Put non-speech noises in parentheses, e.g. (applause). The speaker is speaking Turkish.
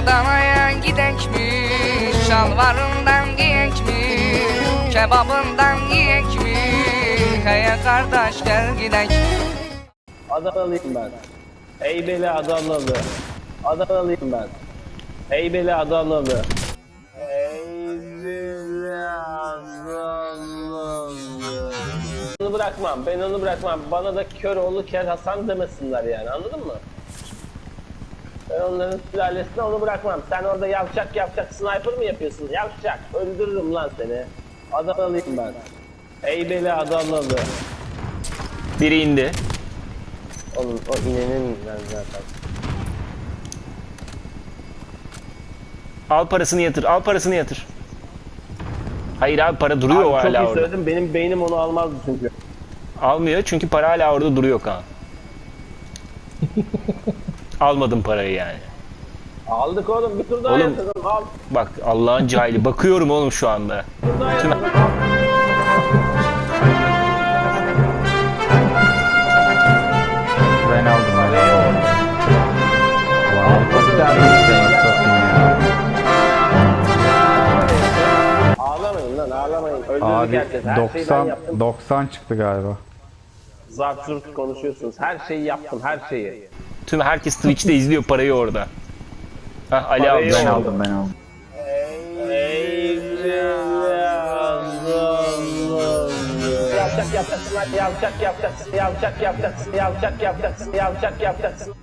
Adana'ya gidek mi? Şalvarından giyek mi? Kebabından yiyek mi? Heye kardeş gel gidek Adanalıyım ben. Heybeli Adanalı. Adanalıyım ben. Adanalı. Heybeli Adanalı. Onu bırakmam, ben onu bırakmam. Bana da Köroğlu Ker Hasan demesinler yani anladın mı? Ben onların sülalesine onu bırakmam. Sen orada yavşak yavşak sniper mı yapıyorsun? Yavşak. Öldürürüm lan seni. Adanalıyım ben. Heybeli Adanalı. Biri indi. Oğlum o inenin ben zaten. Al parasını yatır. Al parasını yatır. Hayır abi para duruyor Abi o çok hala iyi orada. söyledim. Benim beynim onu almazdı çünkü. Almıyor çünkü para hala orada duruyor Kaan. (laughs) Almadım parayı yani. Aldık oğlum. Bir tur daha Oğlum. yatırdım. Al. Bak Allah'ın cahili. Bakıyorum oğlum şu anda. Al. Ben aldım aldım. Ulan helikopter mi işte nasıl satayım ya. Ağlamayın lan ağlamayın. Öldürdük Abi herkes. Her şeyi ben 90 yaptım. 90 çıktı galiba. Zart zurt konuşuyorsunuz. Her şeyi yaptım. Her şeyi. Tüm herkes Twitch'te izliyor parayı orada. Hah Ali aldı. Ben aldım ben aldım. Yavşak. Yavşak yapacaksın. Yavşak yapacaksın. Yavşak yapacaksın. Yavşak yapacaksın.